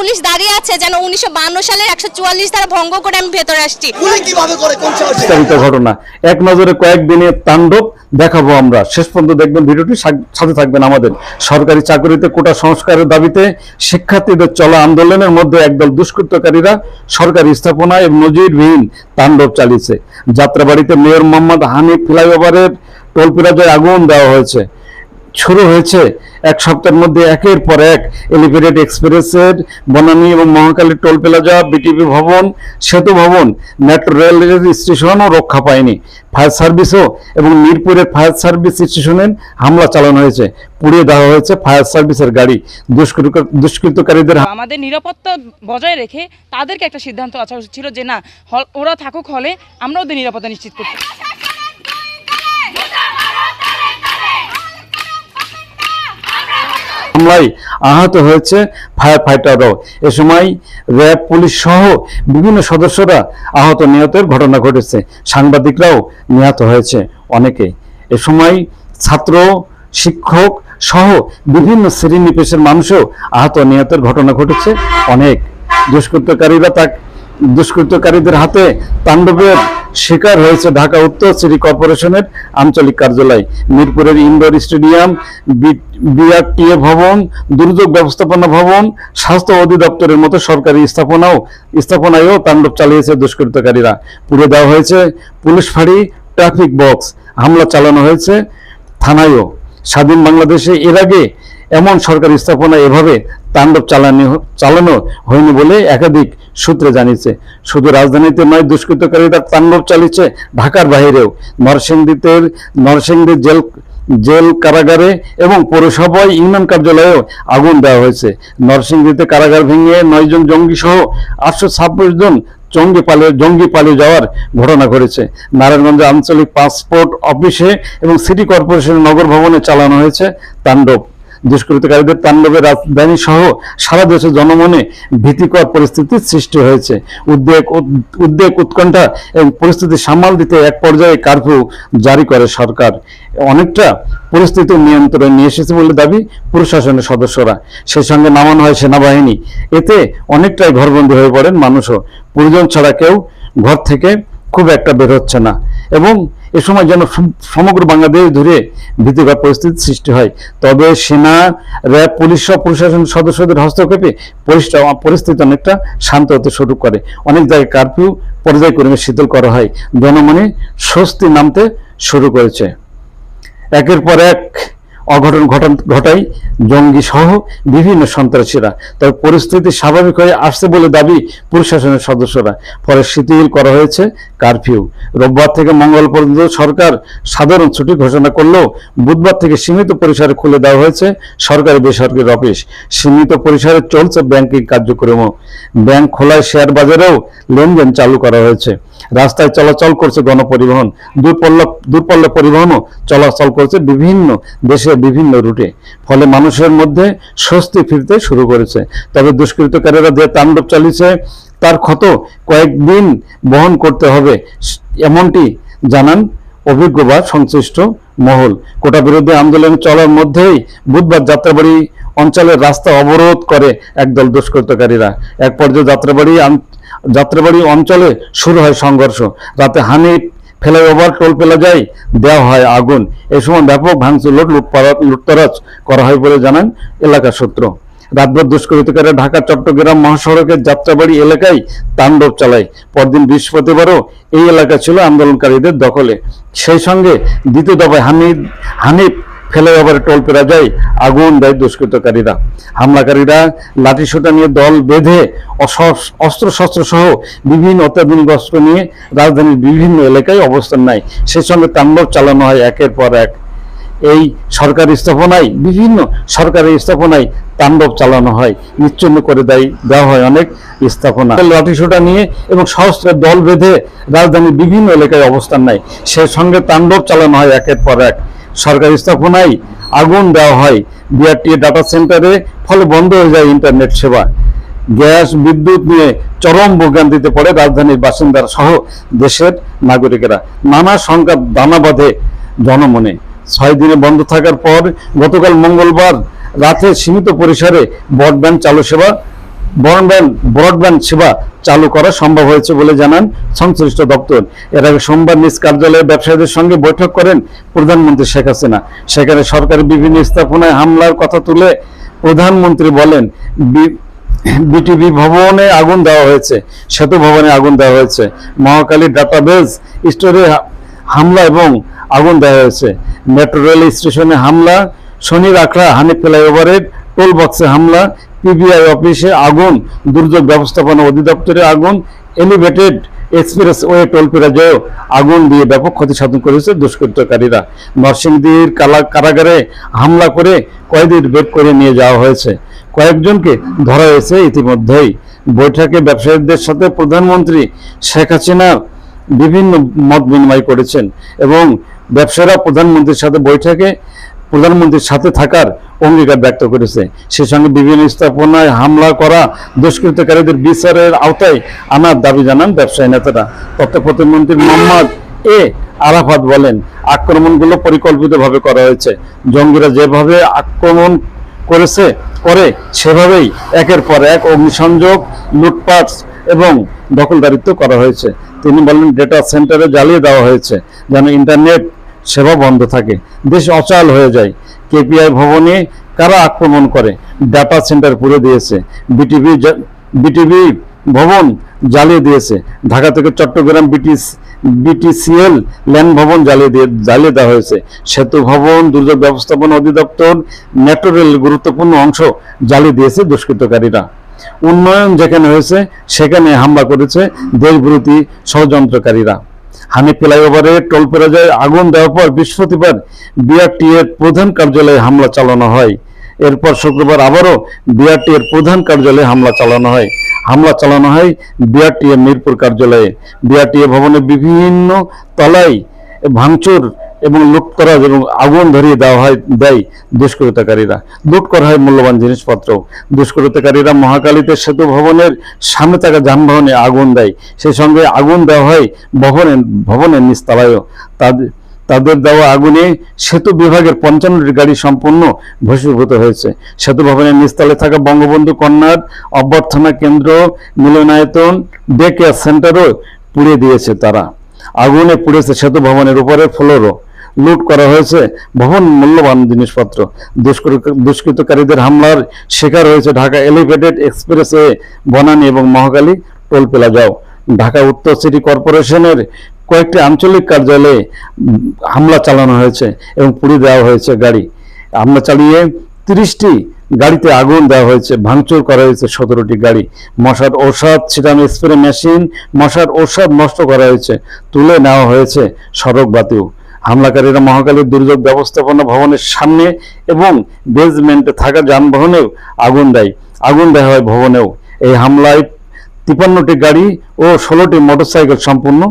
Police দাঁড়িয়ে আছে যেন উনিশশো সালের একশো চুয়াল্লিশ ধারা ভঙ্গ করে আমি ভেতরে আসছি। বিস্তারিত ঘটনা। এক নজরে কয়েকদিনের তাণ্ডব দেখাবো আমরা। শেষ পর্যন্ত দেখবেন ভিডিওটি। সাথে থাকবেন আমাদের সরকারি চাকরিতে কোটা সংস্কারের দাবিতে শিক্ষার্থীদের চলা আন্দোলনের মধ্যে একদল দুষ্কৃতকারীরা সরকারি স্থাপনা এবং নজিরবিহীন তাণ্ডব চালিয়েছে। যাত্রাবাড়িতে মেয়র মোহাম্মদ হানিফ ফ্লাইওভারের টোল প্লাজায় আগুন দেওয়া হয়েছে। শুরু হয়েছে এক সপ্তাহের মধ্যে একের পর এক এলিভেটেড এক্সপ্রেসের বনানী এবং মহাকালী টোল প্লাজা বিটিপি ভবন, সেতু ভবন মেট্রো রেল স্টেশনও রক্ষা পায়নি। ফায়ার সার্ভিসও এবং মিরপুরের ফায়ার সার্ভিস স্টেশনের হামলা চালানো হয়েছে। পুড়িয়ে দেওয়া হয়েছে ফায়ার সার্ভিসের গাড়ি। দুষ্কৃত- দুষ্কৃতকারীদের আমাদের নিরাপত্তা বজায় রেখে তাদেরকে একটা সিদ্ধান্ত উচিত ছিল যে না ওরা থাকুক হলে আমরা ওদের নিরাপত্তা নিশ্চিত করতে হামলায় আহত হয়েছে ফায়ার ফাইটাররাও এ সময় র্যাব, পুলিশ সহ বিভিন্ন সদস্যরা আহত নিহতের ঘটনা ঘটেছে। সাংবাদিকরাও নিহত হয়েছে অনেকে। এ সময় ছাত্র, শিক্ষক সহ বিভিন্ন শ্রেণি পেশার মানুষও আহত নিহতের ঘটনা ঘটেছে অনেক। দুষ্কৃতকারীরা তা দুষ্কৃতকারীদের হাতে তাণ্ডবের শিকার হয়েছে ঢাকা উত্তর সিটি কর্পোরেশনের আঞ্চলিক কার্যালয়। মিরপুরের ইনডোর স্টেডিয়াম বিআরটিএ ভবন, দুর্যোগ ব্যবস্থাপনা ভবন, স্বাস্থ্য অধিদপ্তরের মতো সরকারি স্থাপনাও স্থাপনায়ও তাণ্ডব চালিয়েছে দুষ্কৃতকারীরা। পুড়ে দেওয়া হয়েছে পুলিশ ফাঁড়ি, ট্রাফিক বক্স। হামলা চালানো হয়েছে থানায়ও। স্বাধীন বাংলাদেশে এর আগে এমন সরকারি স্থাপনা এভাবে তাণ্ডব চালানো চালানো হয়নি বলে একাধিক সূত্রে জানিয়েছে। শুধু রাজধানীতে নয়, দুষ্কৃতকারীরা তাণ্ডব চালিয়েছে ঢাকার বাইরেও। নরসিংদীতে, নরসিংদী জেল জেল কারাগারে এবং পৌরসভায় ইউনিয়ন কার্যালয়েও আগুন দেওয়া হয়েছে। নরসিংদীতে কারাগার ভেঙে নয়জন জঙ্গি সহ আটশো ছাব্বিশ জন জঙ্গি পালিয়ে জঙ্গি পালিয়ে যাওয়ার ঘটনা ঘটেছে। নারায়ণগঞ্জে আঞ্চলিক পাসপোর্ট অফিসে এবং সিটি কর্পোরেশনের নগর ভবনে চালানো হয়েছে তাণ্ডব। দুষ্কৃতকারীদের তাণ্ডবে রাজধানী সহ সারা দেশের জনমনে ভীতিকর পরিস্থিতির সৃষ্টি হয়েছে। উদ্বেগ উদ্বেগ উৎকণ্ঠা এবং পরিস্থিতি সামাল দিতে এক পর্যায়ে কারফিউ জারি করে সরকার। অনেকটা পরিস্থিতি নিয়ন্ত্রণে নিয়ে এসেছে বলে দাবি প্রশাসনের সদস্যরা। সেই সঙ্গে নামানো হয় সেনাবাহিনী। এতে অনেকটাই ঘরবন্দি হয়ে পড়েন মানুষও। প্রয়োজন ছাড়া কেউ ঘর থেকে খুব একটা বের হচ্ছে না। এবং এ সময় যেন সমগ্র বাংলাদেশ ধরে ভীতিকর পরিস্থিতি সৃষ্টি হয়। তবে সেনা, র্যাব, পুলিশ সহ প্রশাসন সদস্যদের হস্তক্ষেপে পরিস্থিতি অনেকটা শান্ত হতে শুরু করে। অনেক জায়গায় কারফিউ পর্যায়ক্রমে শীতল করা হয়। জনমনে স্বস্তি নামতে শুরু করেছে। একের পর এক অঘটন ঘটন ঘটায় জঙ্গি সহ বিভিন্ন সন্ত্রাসীরা। তবে পরিস্থিতি স্বাভাবিক হয়ে আসছে বলে দাবি প্রশাসনের সদস্যরা। ফলে শিথিল করা হয়েছে কারফিউ। রোববার থেকে মঙ্গল পর্যন্ত সরকার সাধারণ ছুটি ঘোষণা করলেও বুধবার থেকে সীমিত পরিসরে খুলে দেওয়া হয়েছে সরকারি বেসরকারি অফিস। সীমিত পরিসরে চলছে ব্যাংকিং কার্যক্রমও। ব্যাংক খোলায় শেয়ার বাজারেও লেনদেন চালু করা হয়েছে। রাস্তায় চলাচল করছে গণপরিবহন। দূরপল্ল দূরপল্ল পরিবহনও চলাচল করছে বিভিন্ন দেশের বিভিন্ন রুটে। ফলে মানুষের মধ্যে স্বস্তি ফিরতে শুরু করেছে। তবে দুষ্কৃতকারীরা যে তাণ্ডব চালিয়েছে, তার ক্ষত কয়েকদিন বহন করতে হবে, এমনটি জানান অভিজ্ঞ বা সংশ্লিষ্ট মহল। কোটা বিরোধী আন্দোলন চলার মধ্যেই বুধবার যাত্রাবাড়ি অঞ্চলের রাস্তা অবরোধ করে একদল দুষ্কৃতকারীরা। এক পর্যায়ে যাত্রাবাড়ি যাত্রাবাড়ি অঞ্চলে শুরু হয় সংঘর্ষ। রাতে হানিফ ফ্লাইওভার টোল প্লাজায় দেওয়া হয় আগুন। এই সময় ব্যাপক ভাঙচুর, লুট লুটতরাজ করা হয় বলে জানান এলাকার সূত্র। রাতভর দুষ্কৃতকারীরা ঢাকা, চট্টগ্রাম মহাসড়কের যাত্রাবাড়ি এলাকায় তাণ্ডব চালায়। পরদিন বৃহস্পতিবারও এই এলাকা ছিল আন্দোলনকারীদের দখলে। সেই সঙ্গে দ্বিতীয় দফায় হানিফ হানিফ ফ্লাইওভার টোল যায়, আগুন দেয় দুষ্কৃতকারীরা। হামলাকারীরা লাঠিসোঁটা নিয়ে দল বেঁধে অস্ত্র শস্ত্র সহ বিভিন্ন অত্যাধুনিক অস্ত্র নিয়ে রাজধানীর বিভিন্ন এলাকায় অবস্থান নেয়। সেই সঙ্গে তাণ্ডব চালানো হয় একের পর এক। এই সরকারি স্থাপনায়, বিভিন্ন সরকারি স্থাপনায় তাণ্ডব চালানো হয়। নিচ্ছন্ন করে দেয় দেওয়া হয় অনেক স্থাপনা। লাঠিসোঁটা নিয়ে এবং সহস্রের দল বেঁধে রাজধানীর বিভিন্ন এলাকায় অবস্থান নেয়। সেই সঙ্গে তাণ্ডব চালানো হয় একের পর এক। সরকারি স্থাপনায় আগুন দেওয়া হয়। বিআরটি ডাটা সেন্টারে ফলে বন্ধ হয়ে যায় ইন্টারনেট সেবা। গ্যাস, বিদ্যুৎ নিয়ে চরম ভোগান্তিতে পড়ে রাজধানীর বাসিন্দারা সহ দেশের নাগরিকেরা। নানা সংখ্যা দানা বাঁধে জনমনে। ছয় দিনে বন্ধ থাকার পর গতকাল মঙ্গলবার রাতে সীমিত পরিসরে ব্রডব্যান্ড চালু সেবা ব্রডব্যান্ড ব্রডব্যান্ড সেবা চালু করা সম্ভব হয়েছে বলে জানান সংশ্লিষ্ট দপ্তর। এর আগে সোমবার নিজ কার্যালয়ে ব্যবসায়ীদের সঙ্গে বৈঠক করেন প্রধানমন্ত্রী শেখ হাসিনা। সেখানে সরকারি বিভিন্ন স্থাপনায় হামলার কথা তুলে প্রধানমন্ত্রী বলেন বিটিভি ভবনে আগুন দেওয়া হয়েছে, সেতু ভবনে আগুন দেওয়া হয়েছে, মহাকালী ডাটাবেজ স্টোরে হামলা এবং আগুন দেওয়া হয়েছে। মেট্রো রেল স্টেশনে হামলা শনির আখড়া হানি ফ্লাইওভারের টোল বক্সে হামলা পিবিআই অফিসে আগুন, দুর্যোগ ব্যবস্থাপনা অধিদপ্তরে আগুন এলিভেটেড এক্সপ্রেস ওয়ে টোল প্লাজায়ও আগুন দিয়ে ব্যাপক ক্ষতি সাধন করেছে দুষ্কৃতকারীরা। নরসিংদীর কালা, কারাগারে হামলা করে কয়েদির বের করে নিয়ে যাওয়া হয়েছে। কয়েকজনকে ধরা হয়েছে ইতিমধ্যেই। বৈঠকে ব্যবসায়ীদের সাথে প্রধানমন্ত্রী শেখ হাসিনা বিভিন্ন মত বিনিময় করেছেন এবং ব্যবসায়ীরা প্রধানমন্ত্রীর সাথে বৈঠকে প্রধানমন্ত্রীর সাথে থাকার অঙ্গীকার ব্যক্ত করেছে। সে সঙ্গে বিভিন্ন স্থাপনায় হামলা করা দুষ্কৃতকারীদের বিচারের আওতায় আনার দাবি জানান ব্যবসায়ী নেতারা। প্রতিমন্ত্রী মোহাম্মদ এ আরাফাত বলেন, আক্রমণগুলো পরিকল্পিতভাবে করা হয়েছে। জঙ্গিরা যেভাবে আক্রমণ করেছে, করে সেভাবেই একের পর এক অগ্নিসংযোগ, লুটপাট এবং দখলদারিত্ব করা হয়েছে। তিনি বলেন ডেটা সেন্টারে জ্বালিয়ে দেওয়া হয়েছে, যেন ইন্টারনেট সেবা বন্ধ থাকে। দেশ অচল হয়ে যায়। কেপিআই ভবনে কারা আক্রমণ করে? ডাটা সেন্টার পুড়ে দিয়েছে। বিটিভি বিটিভি ভবন জ্বালিয়ে দিয়েছে। ঢাকা থেকে চট্টগ্রাম বিটিস বিটিসিএল ল্যান্ড ভবন জ্বালিয়ে দিয়ে জ্বালিয়ে দেওয়া হয়েছে। সেতু ভবন, দুর্যোগ ব্যবস্থাপনা অধিদপ্তর, মেট্রো রেল গুরুত্বপূর্ণ অংশ জ্বালিয়ে দিয়েছে দুষ্কৃতকারীরা। উন্নয়ন যেখানে হয়েছে, সেখানে হামলা করেছে দেশবিরোধী ষড়যন্ত্রকারীরা। হানি ফ্লাইওভারে টোল প্লাজায় আগুন দেওয়ার পর বৃহস্পতিবার বিআরটি এর প্রধান কার্যালয়ে হামলা চালানো হয়। এরপর শুক্রবার আবারও বিআরটি এর প্রধান কার্যালয়ে হামলা চালানো হয়। হামলা চালানো হয় বিআরটি এর মিরপুর কার্যালয়ে। বিআরটি ভবনের বিভিন্ন তলায় ভাঙচুর এবং লুট করা এবং আগুন ধরিয়ে দেওয়া হয় দেয় দুষ্কৃতকারীরা। লুট করা হয় মূল্যবান জিনিসপত্র। দুষ্কৃতকারীরা মহাকালীতে সেতু ভবনের সামনে থাকা যানবাহনে আগুন দেয়। সেই সঙ্গে আগুন দেওয়া হয় ভবনের ভবনের নিচতলায়ও তাদের তাদের দেওয়া আগুনে সেতু বিভাগের পঞ্চান্নটি গাড়ি সম্পূর্ণ ভস্মীভূত হয়েছে। সেতু ভবনের নিচতলে থাকা বঙ্গবন্ধু কন্যার অভ্যর্থনা কেন্দ্র, মিলনায়তন, ডে কেয়ার সেন্টারও পুড়িয়ে দিয়েছে তারা। আগুনে পুড়েছে সেতু ভবনের উপরে ফ্লোরও। লুট করা হয়েছে। ভবন মূল্যবান জিনিসপত্র। দুষ্কৃত- দুষ্কৃতকারীদের হামলার শিকার হয়েছে ঢাকা এলিভেটেড এক্সপ্রেসওয়ে বনানী এবং মহাকালী টোল প্লাজাও ঢাকা উত্তর সিটি কর্পোরেশনের কয়েকটি আঞ্চলিক কার্যালয়ে হামলা চালানো হয়েছে এবং পুড়িয়ে দেওয়া হয়েছে গাড়ি। হামলা চালিয়ে তিরিশটি গাড়িতে আগুন দেওয়া হয়েছে, ভাঙচুর করা হয়েছে সতেরোটি গাড়ি। মশার ঔষধ, ছিটানো স্প্রে মেশিন, মশার ঔষধ নষ্ট করা হয়েছে, তুলে নেওয়া হয়েছে সড়ক বাতিও। হামলাকারীরা মহাকালীর দুর্যোগ ব্যবস্থাপনা ভবনের সামনে এবং বেজমেন্টে থাকা যানবাহনেও আগুন দেয়। আগুন দেওয়া হয় ভবনেও। এই হামলায় তিপান্নটি গাড়ি ও ষোলোটি মোটরসাইকেল সম্পূর্ণ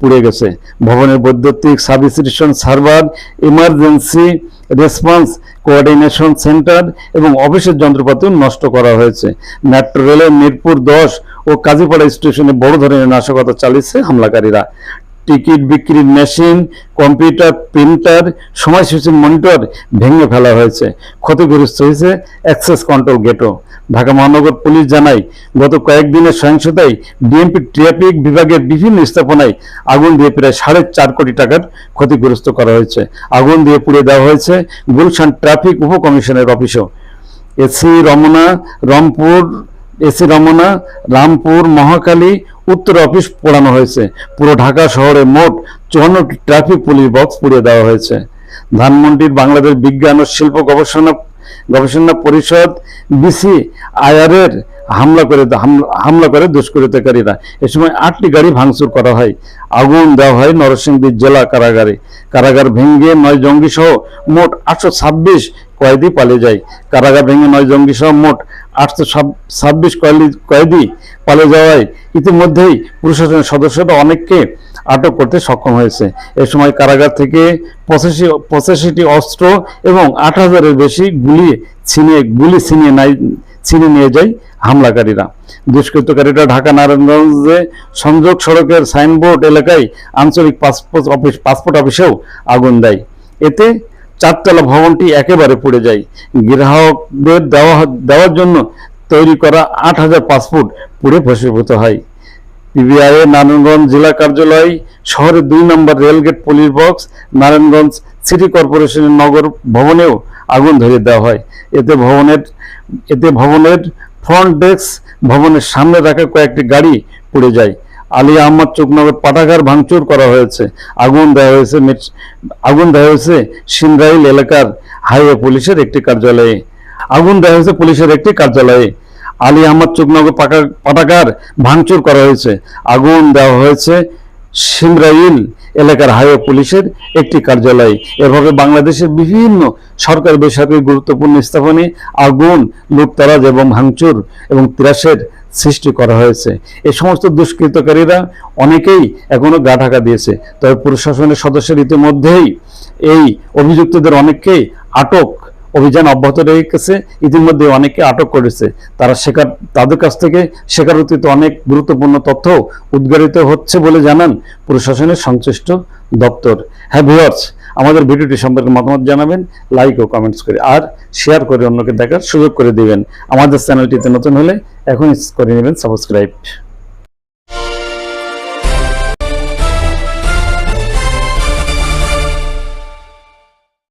পুড়ে গেছে। ভবনের বৈদ্যুতিক substation server, emergency response, coordination centre এবং অফিসের যন্ত্রপাতিও নষ্ট করা হয়েছে। মেট্রো রেলের মিরপুর দশ ও কাজীপাড়া স্টেশনে বড় ধরনের নাশকতা চালিয়েছে হামলাকারীরা। টিকিট বিক্রির মেশিন, কম্পিউটার, প্রিন্টার, সময়সূচি মনিটর ভেঙে ফেলা হয়েছে। ক্ষতিগ্রস্ত হয়েছে অ্যাক্সেস কন্ট্রোল গেটও ঢাকা মহানগর পুলিশ জানায়, গত কয়েকদিনের সহিংসতায় ডিএমপি ট্রাফিক বিভাগের বিভিন্ন স্থাপনায় আগুন দিয়ে প্রায় সাড়ে চার কোটি টাকার ক্ষতিগ্রস্ত করা হয়েছে। আগুন দিয়ে পুড়িয়ে দেওয়া হয়েছে গুলশান ট্রাফিক উপকমিশনের অফিসও। এসি রমনা, রংপুর, এসি রমনা, রামপুর মহাকালী উত্তর অফিস পোড়ানো হয়েছে। পুরো ঢাকা শহরে মোট চুয়ান্নটি ট্রাফিক পুলিশ বক্স পুড়িয়ে দেওয়া হয়েছে। ধানমন্ডির বাংলাদেশ বিজ্ঞান ও শিল্প গবেষণা গবেষণা পরিষদ বিসি আয়ারের হামলা করে হামলা- করে দুষ্কৃতকারীরা। এ সময় আটটি গাড়ি ভাঙচুর করা হয়। আগুন দেওয়া হয় নরসিংদী জেলা কারাগারে। কারাগার ভেঙে নয় জঙ্গি সহ মোট আটশো ছাব্বিশ কয়েদি পালিয়ে যায়। কারাগার ভেঙে নয় জঙ্গি সহ মোট আটশো ছাব্বিশ কয়েদি পালিয়ে যাওয়ায় ইতিমধ্যেই প্রশাসনের সদস্যরা অনেককে আটক করতে সক্ষম হয়েছে। এ সময় কারাগার থেকে পঁচাশি পঁচাশিটি অস্ত্র এবং আট হাজারের বেশি গুলি ছিনিয়ে গুলি ছিনিয়ে নাই ছিনিয়ে নিয়ে যায় হামলাকারীরা। দুষ্কৃতকারীরা ঢাকা নারায়ণগঞ্জে সংযোগ সড়কের সাইনবোর্ড এলাকায় আঞ্চলিক পাসপোর্ট অফিস পাসপোর্ট অফিসেও আগুন দেয়। এতে চারতলা ভবনটি একেবারে পড়ে যায়। গ্রাহকদের দেওয়া দেওয়ার জন্য তৈরি করা আট হাজার পাসপোর্ট পুড়ে ভস্মীভূত হয়। পিবিআই নারায়ণগঞ্জ জেলা কার্যালয় শহরের দুই নম্বর rail gate police box Narayanganj city কর্পোরেশনের নগর ভবনেও আগুন ধরিয়ে দেওয়া হয়। এতে ভবনের এতে ভবনের ফ্রন্ট ডেস্ক ভবনের সামনে রাখা কয়েকটি গাড়ি পুড়ে যায়। আলী আহমদ চোকনগর পাঠাগার ভাঙচুর করা হয়েছে। আগুন দেওয়া হয়েছে আগুন দেওয়া হয়েছে সিন্দ্রাইল এলাকার হাইওয়ে পুলিশের একটি কার্যালয়ে। আগুন দেওয়া হয়েছে পুলিশের একটি কার্যালয়ে। আলী আহমদ চোকনগর পাকা- পাঠাগার ভাঙচুর করা হয়েছে। আগুন দেওয়া হয়েছে সিমরাইল এলাকার হাইওয়ে পুলিশের একটি কার্যালয়ে। এভাবে বাংলাদেশের বিভিন্ন সরকারি বেসরকারি গুরুত্বপূর্ণ স্থাপনে আগুন, লুটতরাজ এবং ভাঙচুর এবং ত্রাসের সৃষ্টি করা হয়েছে। এই সমস্ত দুষ্কৃতকারীরা অনেকেই এখনও গা ঢাকা দিয়েছে। তবে প্রশাসনের সদস্যের ইতিমধ্যেই এই অভিযুক্তদের অনেককেই আটক অভিযান অব্যাহত রেখেছে। ইতিমধ্যে অনেকে আটক করেছে। তারা শেখার, তাদের কাছ থেকে শেখারোচিত অনেক গুরুত্বপূর্ণ তথ্য উদ্গারিত হচ্ছে বলে জানান প্রশাসনের সংশ্লিষ্ট দপ্তর। হ্যাঁ আমাদের ভিডিওটি সম্পর্কে মতামত জানাবেন লাইক ও কমেন্টস করে, আর শেয়ার করে অন্যকে দেখার সুযোগ করে দিবেন। আমাদের চ্যানেলটিতে নতুন হলে এখনই করে নেবেন সাবস্ক্রাইব